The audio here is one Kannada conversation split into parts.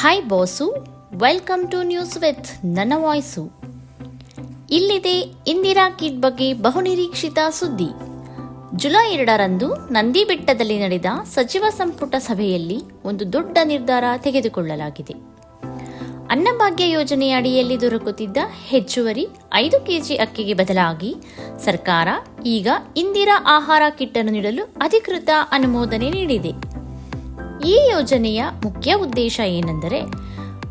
Hi boss welcome to news with ನನ್ನ ವಾಯ್ಸು ಇಲ್ಲಿದೆ ಇಂದಿರಾ ಕಿಟ್ ಬಗ್ಗೆ ಬಹುನಿರೀಕ್ಷಿತ ಸುದ್ದಿ. ಜುಲೈ ಎರಡರಂದು ನಂದಿ ಬೆಟ್ಟದಲ್ಲಿ ನಡೆದ ಸಚಿವ ಸಂಪುಟ ಸಭೆಯಲ್ಲಿ ಒಂದು ದೊಡ್ಡ ನಿರ್ಧಾರ ತೆಗೆದುಕೊಳ್ಳಲಾಗಿದೆ. ಅನ್ನಭಾಗ್ಯ ಯೋಜನೆಯ ಅಡಿಯಲ್ಲಿ ದೊರಕುತ್ತಿದ್ದ ಹೆಚ್ಚುವರಿ ಐದು ಕೆಜಿ ಅಕ್ಕಿಗೆ ಬದಲಾಗಿ ಸರ್ಕಾರ ಈಗ ಇಂದಿರಾ ಆಹಾರ ಕಿಟ್ ಅನ್ನು ನೀಡಲು ಅಧಿಕೃತ ಅನುಮೋದನೆ ನೀಡಿದೆ. ಈ ಯೋಜನೆಯ ಮುಖ್ಯ ಉದ್ದೇಶ ಏನೆಂದರೆ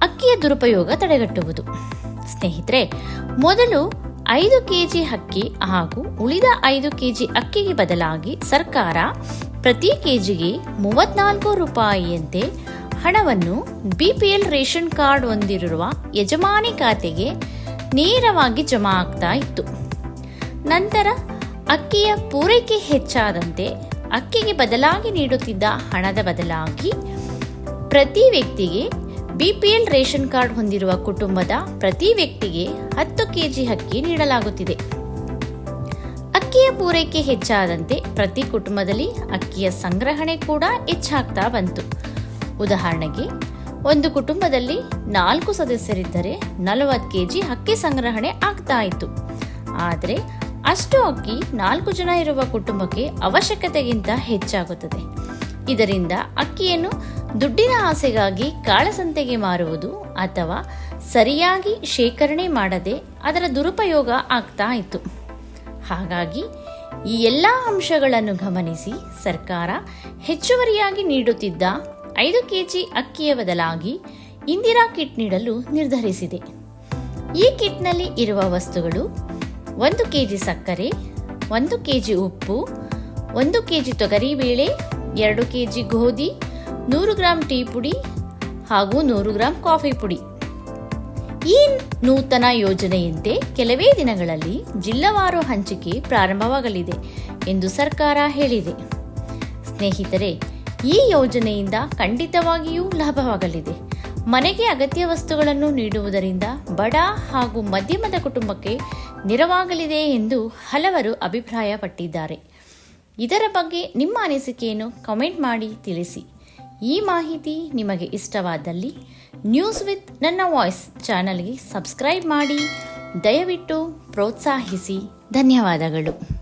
ಅಕ್ಕಿಯ ದುರುಪಯೋಗ ತಡೆಗಟ್ಟುವುದು. ಸ್ನೇಹಿತರೆ, ಮೊದಲು ಐದು ಕೆಜಿ ಅಕ್ಕಿ ಹಾಗೂ ಉಳಿದ ಐದು ಕೆಜಿ ಅಕ್ಕಿಗೆ ಬದಲಾಗಿ ಸರ್ಕಾರ ಪ್ರತಿ ಕೆಜಿಗೆ ಮೂವತ್ನಾಲ್ಕು ರೂಪಾಯಿಯಂತೆ ಹಣವನ್ನು ಬಿಪಿಎಲ್ ರೇಷನ್ ಕಾರ್ಡ್ ಹೊಂದಿರುವ ಯಜಮಾನಿ ಖಾತೆಗೆ ನೇರವಾಗಿ ಜಮಾ ಆಗ್ತಾ ಇತ್ತು. ನಂತರ ಅಕ್ಕಿಯ ಪೂರೈಕೆ ಹೆಚ್ಚಾದಂತೆ ಅಕ್ಕಿಗೆ ಬದಲಾಗಿ ನೀಡುತ್ತಿದ್ದ ಹಣದ ಬದಲಾಗಿ ಪ್ರತಿ ವ್ಯಕ್ತಿಗೆ ಬಿಪಿಎಲ್ ರೇಷನ್ ಕಾರ್ಡ್ ಹೊಂದಿರುವ ಕುಟುಂಬದ ಪ್ರತಿ ವ್ಯಕ್ತಿಗೆ ಹತ್ತು ಕೆಜಿ ಅಕ್ಕಿ ನೀಡಲಾಗುತ್ತಿದೆ. ಅಕ್ಕಿಯ ಪೂರೈಕೆ ಹೆಚ್ಚಾದಂತೆ ಪ್ರತಿ ಕುಟುಂಬದಲ್ಲಿ ಅಕ್ಕಿಯ ಸಂಗ್ರಹಣೆ ಕೂಡ ಹೆಚ್ಚಾಗ್ತಾ ಬಂತು. ಉದಾಹರಣೆಗೆ, ಒಂದು ಕುಟುಂಬದಲ್ಲಿ ನಾಲ್ಕು ಸದಸ್ಯರಿದ್ದರೆ ನಲವತ್ತು ಕೆಜಿ ಅಕ್ಕಿ ಸಂಗ್ರಹಣೆ ಆಗ್ತಾ ಇತ್ತು. ಆದರೆ ಅಷ್ಟು ಅಕ್ಕಿ ನಾಲ್ಕು ಜನ ಇರುವ ಕುಟುಂಬಕ್ಕೆ ಅವಶ್ಯಕತೆಗಿಂತ ಹೆಚ್ಚಾಗುತ್ತದೆ. ಇದರಿಂದ ಅಕ್ಕಿಯನ್ನು ದುಡ್ಡಿನ ಆಸೆಗಾಗಿ ಕಾಳಸಂತೆಗೆ ಮಾರುವುದು ಅಥವಾ ಸರಿಯಾಗಿ ಶೇಖರಣೆ ಮಾಡದೆ ಅದರ ದುರುಪಯೋಗ ಆಗ್ತಾ ಇತ್ತು. ಹಾಗಾಗಿ ಈ ಎಲ್ಲ ಅಂಶಗಳನ್ನು ಗಮನಿಸಿ ಸರ್ಕಾರ ಹೆಚ್ಚುವರಿಯಾಗಿ ನೀಡುತ್ತಿದ್ದ ಐದು ಕೆಜಿ ಅಕ್ಕಿಯ ಬದಲಾಗಿ ಇಂದಿರಾ ಕಿಟ್ ನೀಡಲು ನಿರ್ಧರಿಸಿದೆ. ಈ ಕಿಟ್ನಲ್ಲಿ ಇರುವ ವಸ್ತುಗಳು ಒಂದು ಕೆಜಿ ಸಕ್ಕರೆ, ಒಂದು ಕೆಜಿ ಉಪ್ಪು, ಒಂದು ಕೆಜಿ ತೊಗರಿಬೇಳೆ ಎರಡು ಕೆಜಿ ಗೋಧಿ, ನೂರು ಗ್ರಾಂ ಟೀ ಪುಡಿ ಹಾಗೂ ನೂರು ಗ್ರಾಂ ಕಾಫಿ ಪುಡಿ. ಈ ನೂತನ ಯೋಜನೆಯಂತೆ ಕೆಲವೇ ದಿನಗಳಲ್ಲಿ ಜಿಲ್ಲವಾರು ಹಂಚಿಕೆ ಪ್ರಾರಂಭವಾಗಲಿದೆ ಎಂದು ಸರ್ಕಾರ ಹೇಳಿದೆ. ಸ್ನೇಹಿತರೆ, ಈ ಯೋಜನೆಯಿಂದ ಖಂಡಿತವಾಗಿಯೂ ಲಾಭವಾಗಲಿದೆ. ಮನೆಗೆ ಅಗತ್ಯ ವಸ್ತುಗಳನ್ನು ನೀಡುವುದರಿಂದ ಬಡ ಹಾಗೂ ಮಧ್ಯಮದ ಕುಟುಂಬಕ್ಕೆ ನೆರವಾಗಲಿದೆ ಎಂದು ಹಲವರು ಅಭಿಪ್ರಾಯಪಟ್ಟಿದ್ದಾರೆ. ಇದರ ಬಗ್ಗೆ ನಿಮ್ಮ ಅನಿಸಿಕೆಯನ್ನು ಕಮೆಂಟ್ ಮಾಡಿ ತಿಳಿಸಿ. ಈ ಮಾಹಿತಿ ನಿಮಗೆ ಇಷ್ಟವಾದಲ್ಲಿ ನ್ಯೂಸ್ ವಿತ್ ನನ್ನ ವಾಯ್ಸ್ ಚಾನಲ್ಗೆ ಸಬ್ಸ್ಕ್ರೈಬ್ ಮಾಡಿ. ದಯವಿಟ್ಟು ಪ್ರೋತ್ಸಾಹಿಸಿ. ಧನ್ಯವಾದಗಳು.